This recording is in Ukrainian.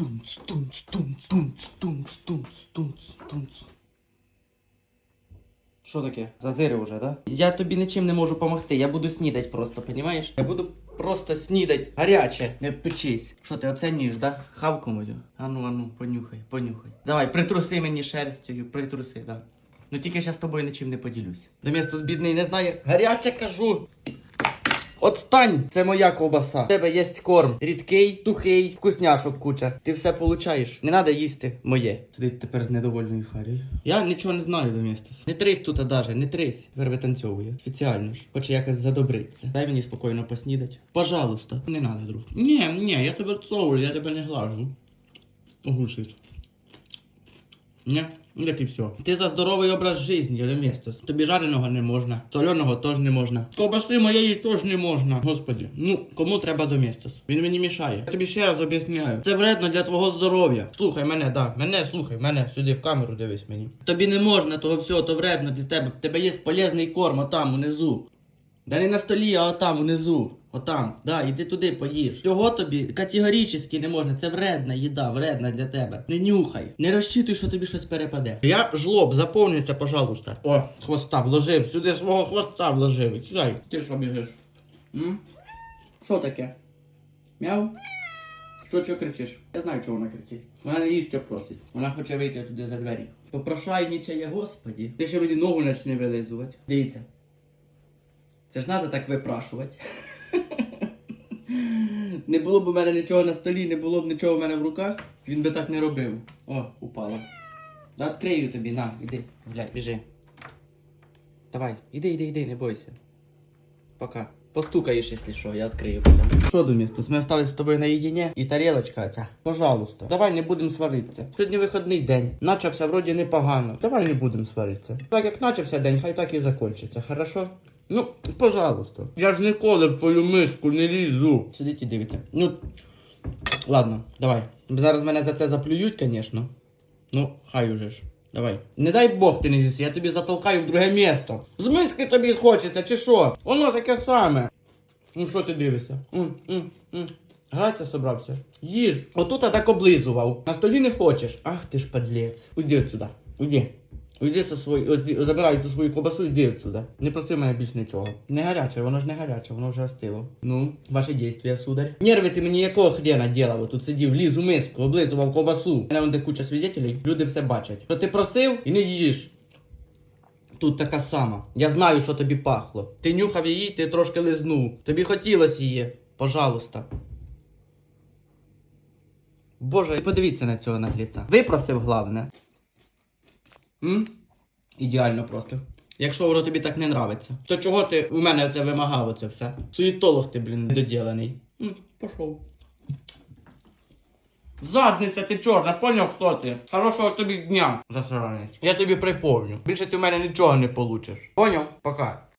Тунц, тунц, тунц, тунц, тунц, тунц, тунц, тунц. Що таке? Зазири вже, да? Я тобі нічим не можу допомогти. Я буду снідать просто, понімаєш? Я буду просто снідать. Гаряче, не печись. Що ти оцінюєш, да? Хавку мою. Ану, ану, понюхай, понюхай. Давай, притруси мені шерстю, притруси, да. Ну тільки я з тобою нічим не поділюсь. Домістос бідний не знає. Гаряче кажу. Отстань! Це моя ковбаса. У тебе є корм. Рідкий, сухий, вкусняшок куча. Ти все получаєш. Не треба їсти моє. Сидить тепер з недовольною Харі. Я нічого не знаю Домістос. Не трись тут даже, не трись. Тепер витанцьовує. Спеціально ж. Хоче якось задобритися. Дай мені спокійно поснідати. Пожалуйста. Не треба, друг. Ні, ні, я тебе цовую, я тебе не глажу. Огушить. Ні, ну так і все. Ти за здоровий образ життя, Доместос. Тобі жареного не можна, соленого теж не можна. Ковбаси моєї теж не можна. Господи, ну кому треба Доместос? Він мені мішає. Я тобі ще раз об'ясняю. Це вредно для твого здоров'я. Слухай мене, да. Мене слухай, мене сюди в камеру дивись мені. Тобі не можна того всього, то вредно для тебе. В тебе є полезний корм отам унизу. Да не на столі, а отам унизу. Отам, да, іди туди поїж. Цього тобі категорично не можна. Це вредна їда, вредна для тебе. Не нюхай. Не розчитуй, що тобі щось перепаде. Я жлоб, заповнюйся, пожалуйста. О, хвоста вложив. Сюди свого хвоста вложив. Сідай. Ти що біжиш? Що таке? Мяу? Що чого кричиш? Я знаю, чого вона кричить. Вона не їсти просить. Вона хоче вийти туди за двері. Попрошай нічия, господі. Ти ще мені ногу почне вилизувати. Дивіться. Це ж треба так випрашувати. Не було б у мене нічого на столі, не було б нічого в мене в руках, він би так не робив. О, упала. Да відкрию тобі, на, іди, гуляй, біжи. Давай, іди, іди, іди, не бойся. Пока. Постукаєш, якщо що, я відкрию потім. Що, Домістус, ми остались з тобою наєдине і тарілочка ця. Пожалуйста. Давай не будемо сваритися. Сьогодні вихідний день. Начався вроді непогано. Давай не будемо сваритися. Так як начався день, хай так і закінчиться, хорошо? Ну, пожалуйста. Я ж ніколи в твою миску не лізу. Сидіть і дивіться. Ну, ладно, давай. Зараз мене за це заплюють, звісно. Ну, хай уже ж. Давай. Не дай Бог ти не з'їси, я тобі затолкаю в друге місто. З миски тобі схочеться, чи що? Воно таке саме. Ну що ти дивишся? М, м, м. Гратися собрався. Їж. Отут я так облизував. На столі не хочеш. Ах ти ж подлець. Уйди отсюда. Уйди. Уйди со свої, от, забирай ту свою кобасу, йди отсюда. Не проси мене більш нічого. Не гаряче, воно ж не гаряче, воно вже остило. Ну, ваші дійствия, сударь. Нерви ти мені якого хрена ділав? Тут сидів, ліз у миску, облизував кобасу. У мене де куча свідетелей, люди все бачать. Що ти просив і не їж. Тут така сама. Я знаю, що тобі пахло. Ти нюхав її, ти трошки лизнув. Тобі хотілося її. Пожалуйста. Боже, і подивіться на цього нагліця. Випросив головне. М? Ідеально просто. Якщо воно тобі так не нравиться, то чого ти у мене це вимагав оце все? Суєтолог ти, блін, недоділений. М, Пішов. Задниця ти чорна, поняв хто ти? Хорошого тобі дня, засранець. Я тобі припомню. Більше ти в мене нічого не получиш. Поняв? Пока.